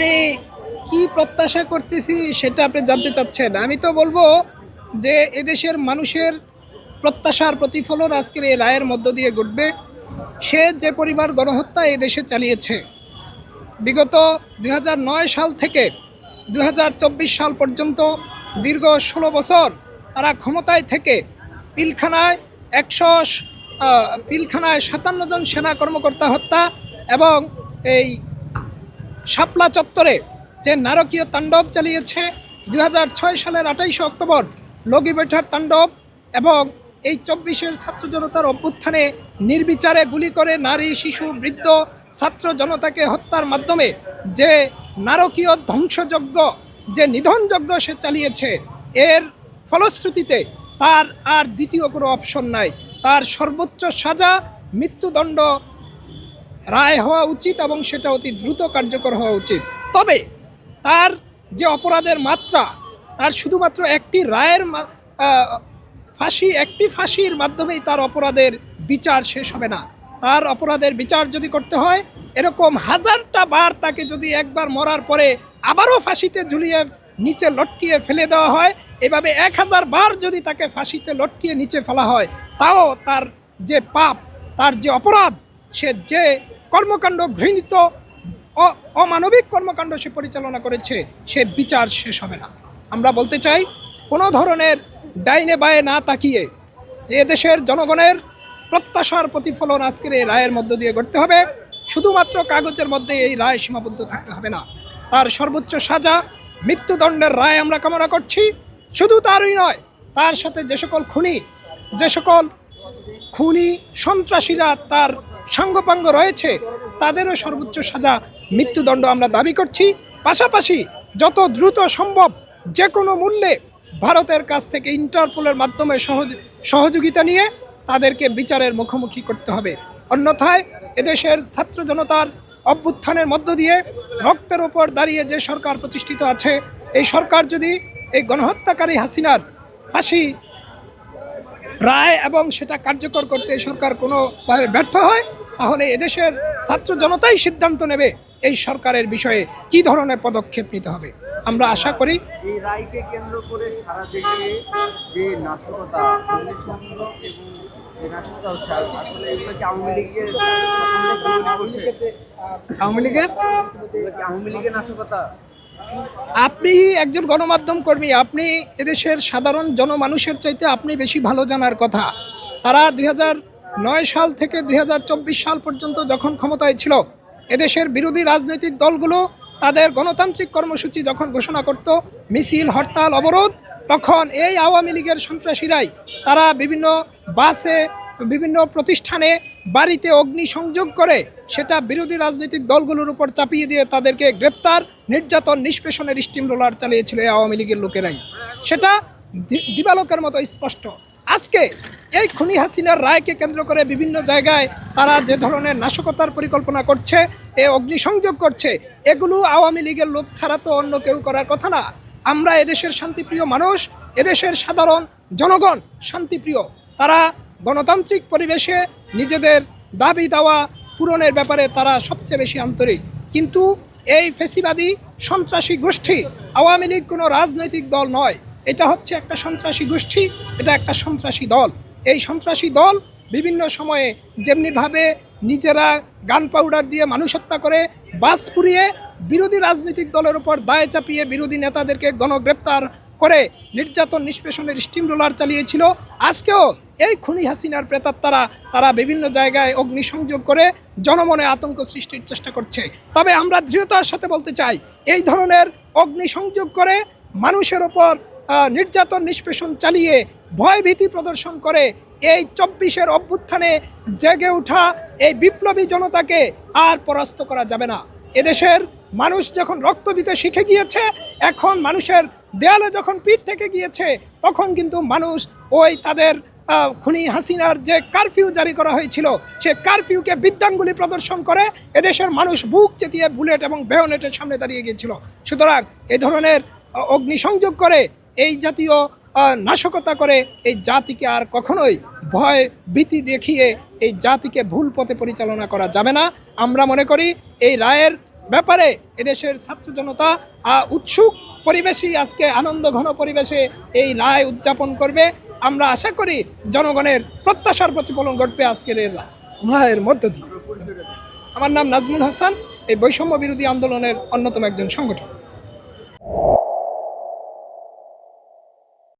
আপনি কি প্রত্যাশা করতেছি সেটা আপনি জানতে চাচ্ছেন? আমি তো বলব যে এদেশের মানুষের প্রত্যাশার প্রতিফলন আজকের এই রায়ের মধ্য দিয়ে ঘটবে। সে যে পরিবার গণহত্যা এই দেশে চালিয়েছে, বিগত দু হাজার নয় সাল থেকে দু হাজার চব্বিশ সাল পর্যন্ত দীর্ঘ ষোলো বছর তারা ক্ষমতায় থেকে পিলখানায় একশো পিলখানায় সাতান্ন জন সেনা কর্মকর্তা হত্যা এবং এই শাপলা চত্বরে যে নারকীয় তাণ্ডব চালিয়েছে দু হাজার ছয় সালের আঠাইশে অক্টোবর লগি বৈঠার তাণ্ডব এবং এই চব্বিশের ছাত্র জনতার অভ্যুত্থানে নির্বিচারে গুলি করে নারী, শিশু, বৃদ্ধ, ছাত্র জনতাকে হত্যার মাধ্যমে যে নারকীয় ধ্বংসযজ্ঞ, যে নিধনযজ্ঞ সে চালিয়েছে, এর ফলশ্রুতিতে তার আর দ্বিতীয় কোনো অপশন নাই। তার সর্বোচ্চ সাজা, মৃত্যুদণ্ড রায় হওয়া উচিত এবং সেটা অতি দ্রুত কার্যকর হওয়া উচিত। তবে তার যে অপরাধের মাত্রা, তার শুধুমাত্র একটি রায়ের ফাঁসি, একটি ফাঁসির মাধ্যমেই তার অপরাধের বিচার শেষ হবে না। তার অপরাধের বিচার যদি করতে হয়, এরকম হাজারটা বার তাকে যদি একবার মরার পরে আবারও ফাঁসিতে ঝুলিয়ে নিচে লটকিয়ে ফেলে দেওয়া হয়, এভাবে এক হাজার বার যদি তাকে ফাঁসিতে লটকিয়ে নিচে ফেলা হয়, তাও তার যে পাপ, তার যে অপরাধ সে যে কর্মকাণ্ড ঘৃণিত অমানবিক কর্মকাণ্ড সে পরিচালনা করেছে, সে বিচার শেষ হবে না। আমরা বলতে চাই, কোনো ধরনের ডাইনে বায়ে না তাকিয়ে এ দেশের জনগণের প্রত্যাশার প্রতিফলন আজকের এই রায়ের মধ্য দিয়ে করতে হবে। শুধুমাত্র কাগজের মধ্যে এই রায় সীমাবদ্ধ থাকতে হবে না। তার সর্বোচ্চ সাজা, মৃত্যুদণ্ডের রায় আমরা কামনা করছি। শুধু তারই নয়, তার সাথে যে সকল খুনি, যে সকল খুনি সন্ত্রাসীরা তার সাঙ্গপাঙ্গ রয়েছে, তাদেরও সর্বোচ্চ সাজা মৃত্যুদণ্ড আমরা দাবি করছি। পাশাপাশি যত দ্রুত সম্ভব যে কোনো মূল্যে ভারতের কাছ থেকে ইন্টারপোলের মাধ্যমে সহযোগিতা নিয়ে তাদেরকে বিচারের মুখোমুখি করতে হবে। অন্যথায় এদেশের ছাত্র জনতার অভ্যুত্থানের মধ্য দিয়ে রক্তের ওপর দাঁড়িয়ে যে সরকার প্রতিষ্ঠিত আছে, এই সরকার যদি এই গণহত্যাকারী হাসিনার ফাঁসি রায় এবং সেটা কার্যকর করতে সরকার কোনোভাবে ব্যর্থ হয় তাহলে এদেশের ছাত্র জনতাই সিদ্ধান্ত নেবে এই সরকারের বিষয়ে কি ধরনের পদক্ষেপ নিতে হবে। আমরা আশা করি এই রায়কে কেন্দ্র করে সারা দেশে যে নাশকতা আওয়ামী লীগের আওয়ামী লীগের নাশকতা? আপনি একজন গণমাধ্যম কর্মী আপনি এদেশের সাধারণ জনমানুষের চাইতে আপনি বেশি ভালো জানার কথা। তারা দুই হাজার নয় সাল থেকে দুই হাজার চব্বিশ সাল পর্যন্ত যখন ক্ষমতায় ছিল, এদেশের বিরোধী রাজনৈতিক দলগুলো তাদের গণতান্ত্রিক কর্মসূচি যখন ঘোষণা করত, মিছিল, হরতাল, অবরোধ, তখন এই আওয়ামী লীগের সন্ত্রাসীরাই তারা বিভিন্ন বাসে, বিভিন্ন প্রতিষ্ঠানে বাড়িতে অগ্নিসংযোগ করে সেটা বিরোধী রাজনৈতিক দলগুলোর উপর চাপিয়ে দিয়ে তাদেরকে গ্রেপ্তার, নির্যাতন, নিষ্পেষণের স্টিম রোলার চালিয়েছিল আওয়ামী লীগের লোকেরাই। সেটা দিবালোকের মতো স্পষ্ট। আজকে এই খুনি হাসিনার রায়কে কেন্দ্র করে বিভিন্ন জায়গায় তারা যে ধরনের নাশকতার পরিকল্পনা করছে, এ অগ্নিসংযোগ করছে, এগুলো আওয়ামী লীগের লোক ছাড়া তো অন্য কেউ করার কথা না। আমরা এদেশের শান্তিপ্রিয় মানুষ, এদেশের সাধারণ জনগণ শান্তিপ্রিয়। তারা গণতান্ত্রিক পরিবেশে নিজেদের দাবি দাওয়া পূরণের ব্যাপারে তারা সবচেয়ে বেশি আন্তরিক। কিন্তু এই ফেসিবাদী সন্ত্রাসী গোষ্ঠী আওয়ামী লীগ কোনো রাজনৈতিক দল নয়। এটা হচ্ছে একটা সন্ত্রাসী গোষ্ঠী, এটা একটা সন্ত্রাসী দল। এই সন্ত্রাসী দল বিভিন্ন সময়ে যেমনিভাবে নিজেরা গান পাউডার দিয়ে মানুষ হত্যা করে, বাস পুড়িয়ে বিরোধী রাজনৈতিক দলের উপর দায় চাপিয়ে বিরোধী নেতাদেরকে গণগ্রেপ্তার করে নির্যাতন নিষ্পেষণের স্টিম রোলার চালিয়েছিল। আজকেও এই খুনি হাসিনার প্রেতাত্মারা তারা বিভিন্ন জায়গায় অগ্নিসংযোগ করে জনমনে আতঙ্ক সৃষ্টির চেষ্টা করছে। তবে আমরা দৃঢ়তার সাথে বলতে চাই, এই ধরনের অগ্নিসংযোগ করে মানুষের ওপর নির্যাতন, নিষ্পেষণ চালিয়ে ভয়ভীতি প্রদর্শন করে এই চব্বিশের অভ্যুত্থানে জেগে ওঠা এই বিপ্লবী জনতাকে আর পরাস্ত করা যাবে না। এদেশের মানুষ যখন রক্ত দিতে শিখে গিয়েছে, এখন মানুষের দেয়ালে যখন পিঠ থেকে গিয়েছে, তখন কিন্তু মানুষ ওই তাদের খুনি হাসিনার যে কারফিউ জারি করা হয়েছিল, সে কারফিউকে বিদ্যাঙ্গুলি প্রদর্শন করে এদেশের মানুষ বুক চেতিয়ে বুলেট এবং বেহনেটের সামনে দাঁড়িয়ে গিয়েছিল। সুতরাং এ ধরনের অগ্নিসংযোগ করে এই জাতীয় নাশকতা করে এই জাতিকে আর কখনোই ভয় ভীতি দেখিয়ে এই জাতিকে ভুল পথে পরিচালনা করা যাবে না। আমরা মনে করি এই রায়ের ব্যাপারে এদেশের ছাত্র জনতা উৎসুক পরিবেশেই আজকে আনন্দ ঘন পরিবেশে এই রায় উদযাপন করবে। আমরা আশা করি জনগণের প্রত্যাশার প্রতিফলন ঘটবে আজকের এই রায়ের মধ্য দিয়ে। আমার নাম নাজমুল হাসান, এই বৈষম্য বিরোধী আন্দোলনের অন্যতম একজন সংগঠক।